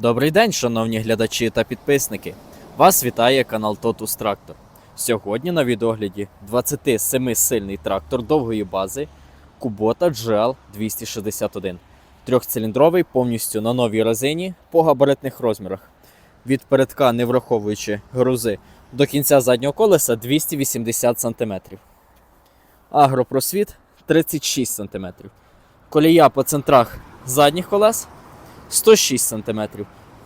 Добрий день, шановні глядачі та підписники. Вас вітає канал Totus Трактор. Сьогодні на відогляді 27-сильний трактор довгої бази Kubota GL 261. Трьохциліндровий повністю на новій резині по габаритних розмірах. Від передка, не враховуючи грузи, до кінця заднього колеса 280 см. Агропросвіт 36 см. Колія по центрах задніх колес 106 см.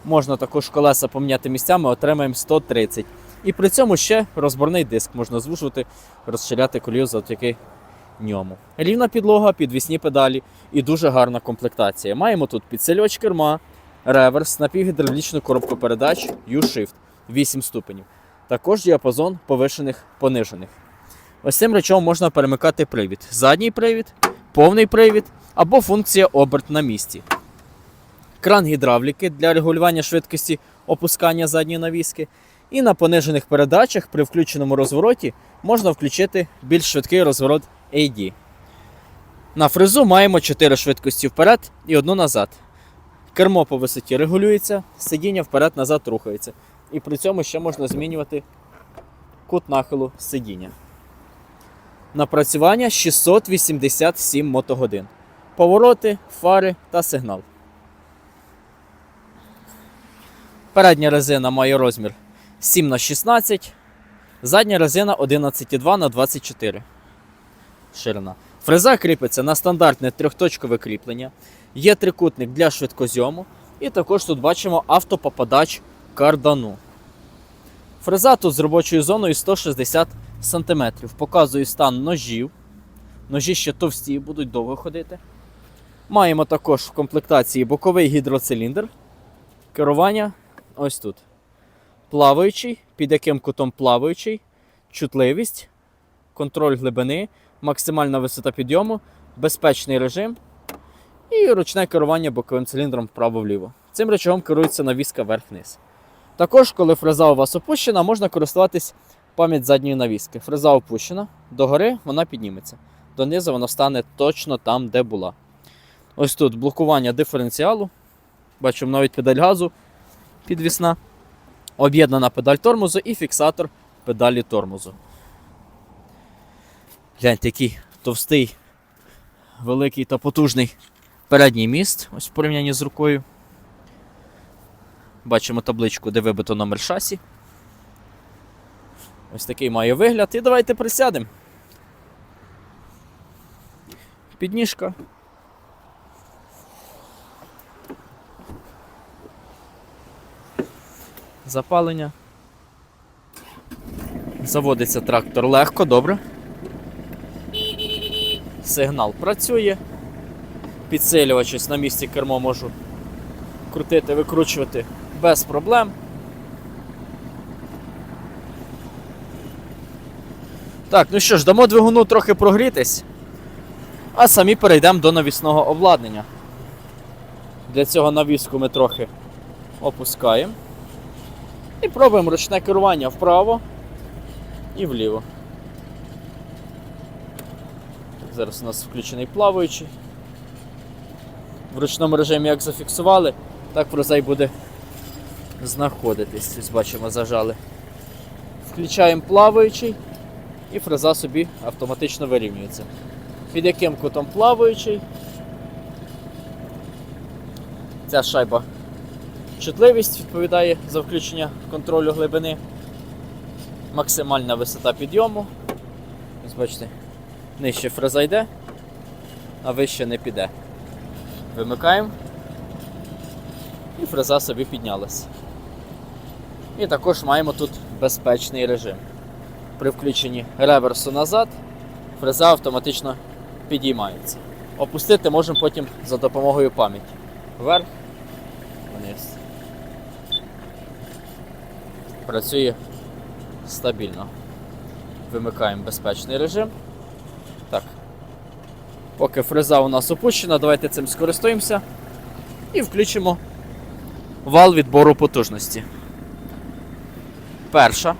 Можна також колеса поміняти місцями, отримаємо 130 І при цьому ще розборний диск можна звужувати, розширяти колію завдяки ньому. Рівна підлога, підвісні педалі і дуже гарна комплектація. Маємо тут підсилювач керма, реверс, напівгідравлічну коробку передач, U-Shift 8 ступенів. Також діапазон повишених понижених. Ось цим речом можна перемикати привід. Задній привід, повний привід або функція оберт на місці. Кран гідравліки для регулювання швидкості опускання задньої навіски. І на понижених передачах при включеному розвороті можна включити більш швидкий розворот AD. На фрезу маємо 4 швидкості вперед і одну назад. Кермо по висоті регулюється, сидіння вперед-назад рухається. І при цьому ще можна змінювати кут нахилу сидіння. Напрацювання 687 мотогодин. Повороти, фари та сигнал. Передня резина має розмір 7 на 16 задня резина 11,2 на 24 ширина. Фреза кріпиться на стандартне трьохточкове кріплення, є трикутник для швидкозйому, і також тут бачимо автопопадач кардану. Фреза тут з робочою зоною 160 см. Показую стан ножів. Ножі ще товсті, будуть довго ходити. Маємо також в комплектації боковий гідроциліндр. Керування ось тут. Плаваючий, під яким кутом плаваючий, чутливість, контроль глибини, максимальна висота підйому, безпечний режим і ручне керування боковим циліндром вправо-вліво. Цим речагом керується навіска вверх-вниз. Також, коли фреза у вас опущена, можна користуватись пам'ять задньої навіски. Фреза опущена, догори вона підніметься. Донизу вона стане точно там, де була. Ось тут блокування диференціалу. Бачимо навіть педаль газу підвісна. Об'єднана педаль тормозу і фіксатор педалі тормозу. Гляньте, який товстий, великий та потужний передній міст, ось в порівнянні з рукою. Бачимо табличку, де вибито номер шасі. Ось такий має вигляд. І давайте присядемо. Підніжка. Запалення. Заводиться трактор легко, добре. Сигнал працює. Підсилювач ось на місці кермо можу крутити, викручувати без проблем. Так, ну що ж, дамо двигуну трохи прогрітись, а самі перейдемо до навісного обладнання. Для цього навіску ми трохи опускаємо. І пробуємо ручне керування вправо і вліво. Зараз у нас включений плаваючий. В ручному режимі як зафіксували, так фреза буде знаходитись. Ось бачимо, зажали. Включаємо плаваючий і фреза собі автоматично вирівнюється. Під яким кутом плаваючий. Ця шайба чутливість відповідає за включення контролю глибини. Максимальна висота підйому. Ось бачите, нижче фреза йде, а вище не піде. Вимикаємо. І фреза собі піднялась. І також маємо тут безпечний режим. При включенні реверсу назад фреза автоматично підіймається. Опустити можемо потім за допомогою пам'яті. Вверх, вниз. Працює стабільно. Вимикаємо безпечний режим. Так. Поки фреза у нас опущена, давайте цим скористуємося і включимо вал відбору потужності. Перша.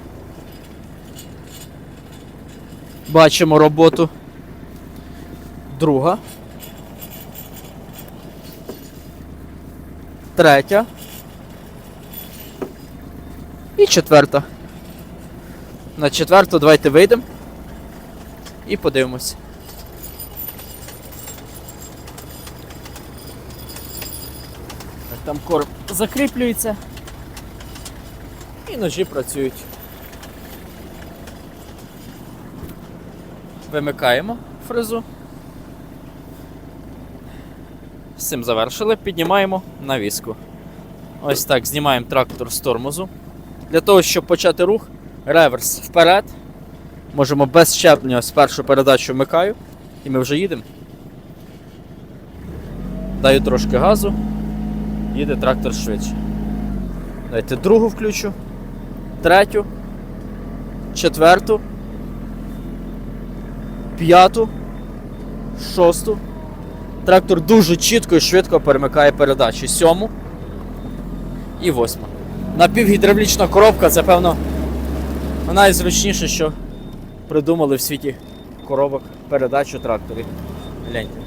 Бачимо роботу. Друга. Третя. І четверта. На четверту давайте вийдемо і подивимось. Так, там корм закріплюється. І ножі працюють. Вимикаємо фрезу. З цим завершили, піднімаємо навіску. Ось так, знімаємо трактор з тормозу. Для того, щоб почати рух, реверс вперед. Можемо без щеплення з першу передачу вмикаю. І ми вже їдемо. Даю трошки газу. Їде трактор швидше. Дайте другу включу, третю, четверту, п'яту, шосту. Трактор дуже чітко і швидко перемикає передачі. Сьому і восьма. Напівгідравлічна коробка це, певно, найзручніше, що придумали в світі коробок передач у тракторі. Гляньте.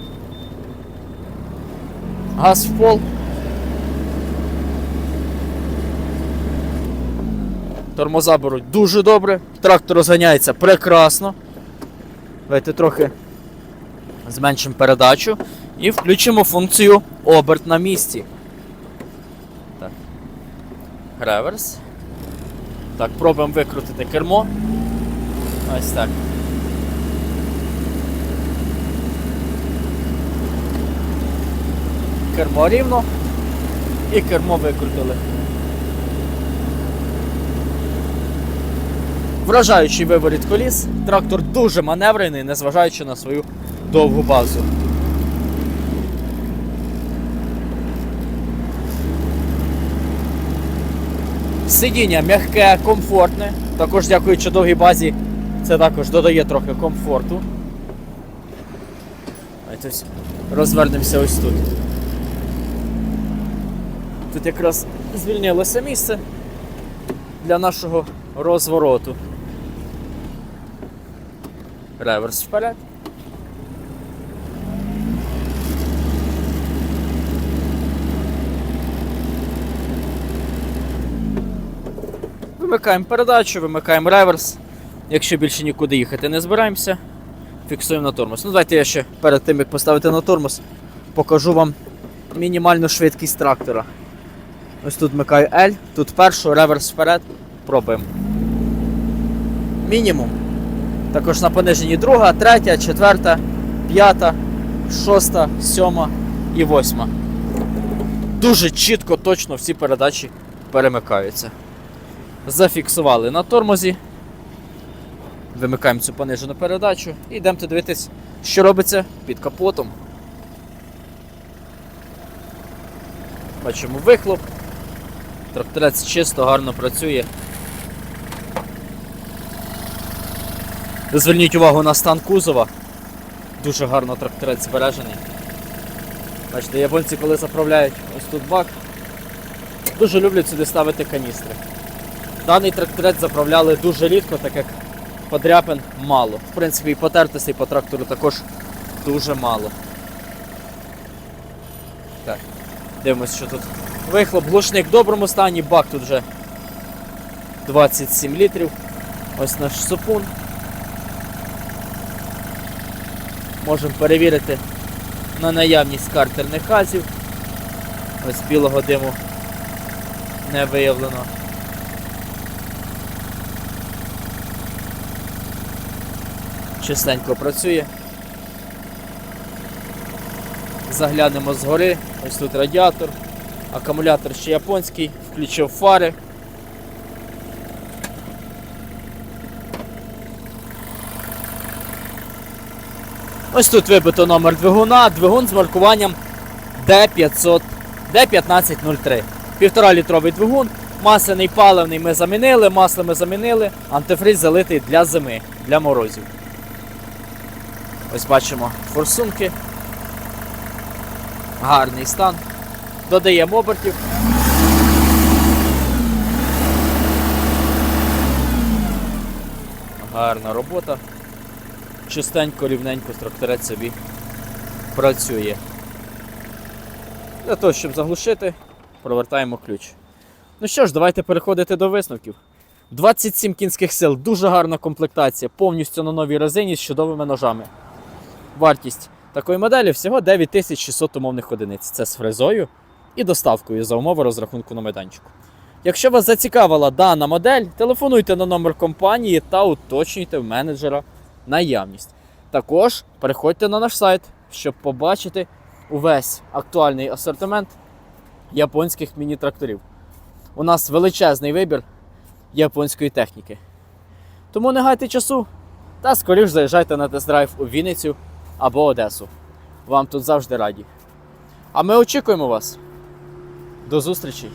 Газ в пол. Тормоза беруть дуже добре. Трактор розганяється прекрасно. Давайте трохи зменшимо передачу і включимо функцію оберт на місці. Реверс. Так, пробуємо викрутити кермо. Ось так. Кермо рівно і кермо викрутили. Вражаючий виворіт коліс. Трактор дуже маневрений, незважаючи на свою довгу базу. Сидіння м'яке, комфортне. Також дякуючи довгій базі, це також додає трохи комфорту. Ось розвернемося ось тут. Тут якраз звільнилося місце для нашого розвороту. Реверс вперед. Вимикаємо передачу, вимикаємо реверс. Якщо більше нікуди їхати не збираємося, фіксуємо на тормоз. Ну, давайте я ще перед тим, як поставити на тормоз, покажу вам мінімальну швидкість трактора. Ось тут вмикаю L, тут першу, реверс вперед, пробуємо. Мінімум. Також на пониженні друга, третя, четверта, п'ята, шоста, сьома і восьма. Дуже чітко, точно всі передачі перемикаються. Зафіксували на тормозі. Вимикаємо цю понижену передачу і йдемо дивитись, що робиться під капотом. Бачимо вихлоп. Тракторець чисто, гарно працює. Зверніть увагу на стан кузова. Дуже гарно тракторець збережений. Бачите, японці, коли заправляють ось тут бак, дуже люблять сюди ставити каністри. Даний тракторець заправляли дуже рідко, так як подряпин мало. В принципі, і потертостей по трактору також дуже мало. Так, дивимось, що тут. Вихлоп, глушник в доброму стані, бак тут вже 27 літрів. Ось наш супун. Можемо перевірити на наявність картерних газів. Ось білого диму не виявлено. Чистенько працює. Заглянемо згори, ось тут радіатор, акумулятор ще японський, включив фари. Ось тут вибито номер двигуна, двигун з маркуванням D500, D1503. Півтора літровий двигун, масляний паливний ми замінили, масло ми замінили, антифриз залитий для зими, для морозів. Ось бачимо форсунки. Гарний стан. Додаємо обертів. Гарна робота. Чистенько, рівненько тракторець собі працює. Для того, щоб заглушити, провертаємо ключ. Ну що ж, давайте переходити до висновків. 27 кінських сил, дуже гарна комплектація, повністю на новій резині з чудовими ножами. Вартість такої моделі всього 9600 умовних одиниць. Це з фрезою і доставкою за умови розрахунку на майданчику. Якщо вас зацікавила дана модель, телефонуйте на номер компанії та уточнюйте в менеджера наявність. Також переходьте на наш сайт, щоб побачити увесь актуальний асортимент японських міні-тракторів. У нас величезний вибір японської техніки. Тому не гайте часу та скоріш заїжджайте на тест-драйв у Вінницю або Одесу. Вам тут завжди раді. А ми очікуємо вас. До зустрічі!